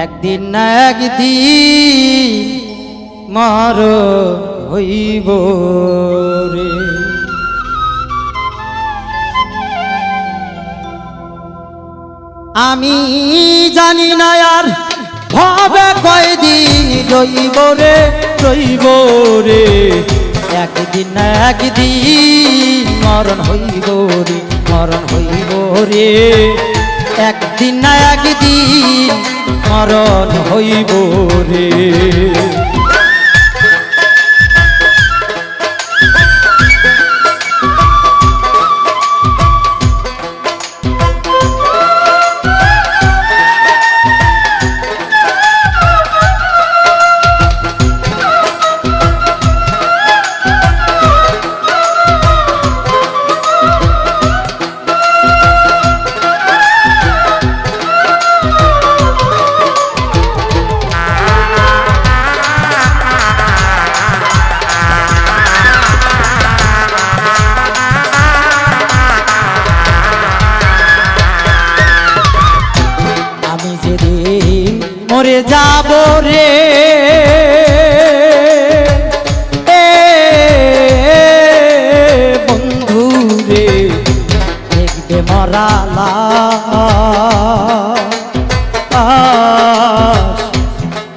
একদিন না একদিন মর হইব রে। আমি জানি না আর ভাবে কয়দিন রইব রে রইব রে। একদিন না একদিন মরণ হইব রে, মরণ হইব রে। একদিন না একদিন মরণ হইব রে। যাব রে। বন্ধু রে দেখবে মরালা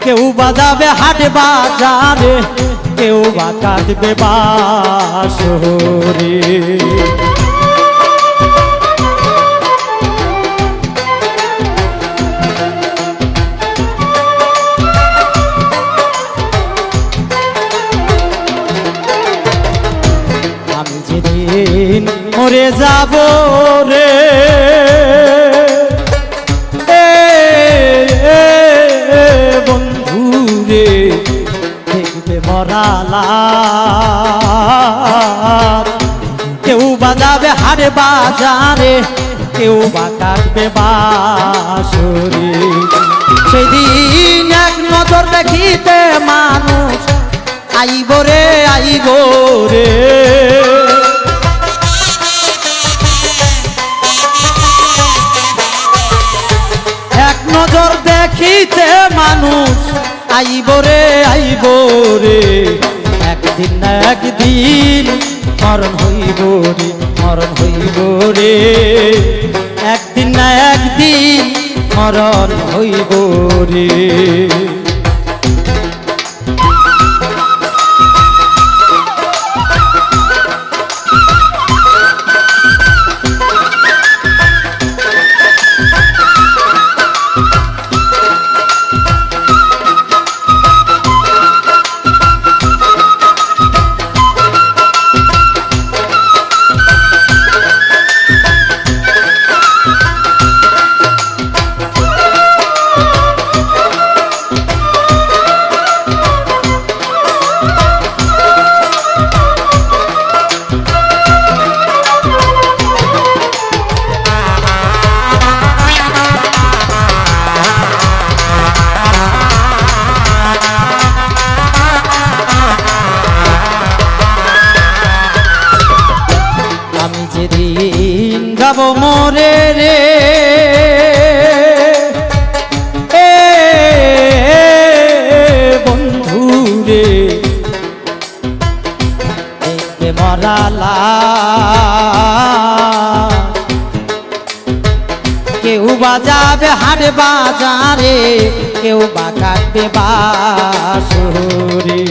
কেউ বাজাবে হাট বাজারে কেউ বা কাঁদবে বাসরে। যাব রে। বন্ধু রে, দেখবে মরালা কেউ বাজাবে হারে বাজারে, কেউ বা কাটবে বাসরে সেদিন এক নজর দেখিতে মানুষ আইব রে। একদিন না একদিন মরণ হইব রে, মরণ হইব রে। একদিন না একদিন মরণ হইব রে। যাব মরে রে। বন্ধু রে। মরালা কেউ বাজাবে হাট বাজারে কেউ বা কাটবে বাসরে।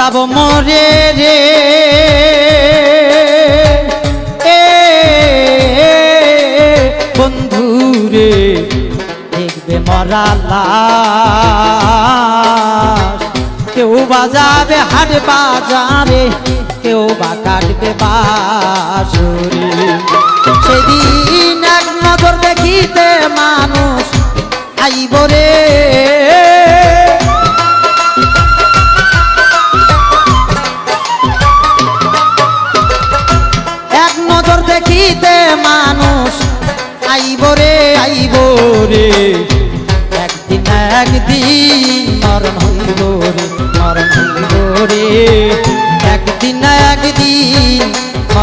যাব মরে রে। এ, বন্ধু রে, দেখবে মরালা কেউ বাজাবে হাট বাজারে, কেউ বা কাটবে বাসুরি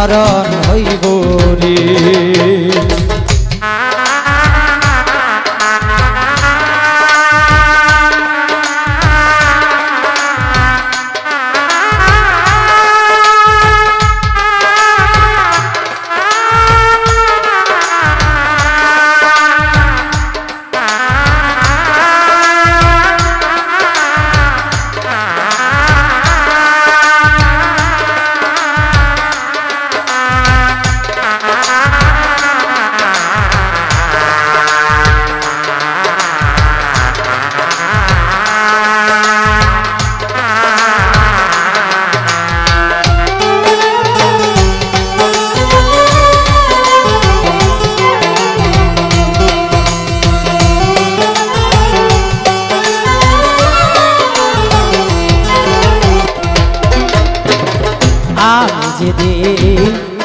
মরণ হইব রে।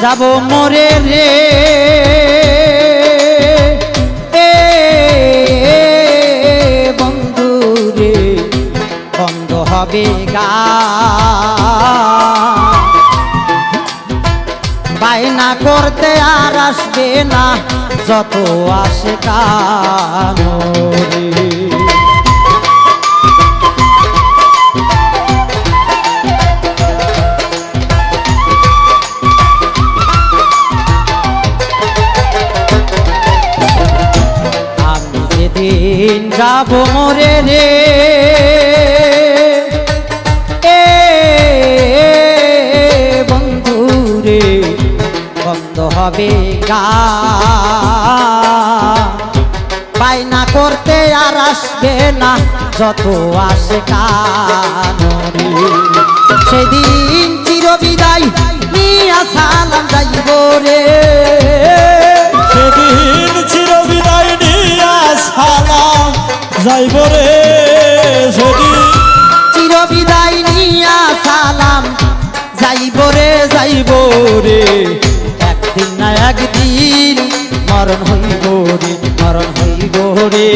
যাব মরে রে। বন্ধু রে, বন্ধ হবে গা। বায়না করতে আর আসবে না, যত আসে কানো যেদিন যাব মরে রে? এ, বন্ধু রে, বন্ধ হবে গা। পায়না করতে আর আসবে না, যত আসে কানরে সেদিন চির বিদায় নিয়া সালাম যাইব রে। সালাম যাইব রে যদি চিরবিদায় নিয়া সালাম, যাইব রে যাইব রে। একদিন না একদিন মরণ হইব রে, মরণ হইব রে।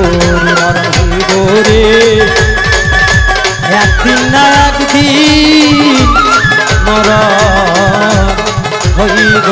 মরণ হইব রে। একদিন না একদিন মরণ হইব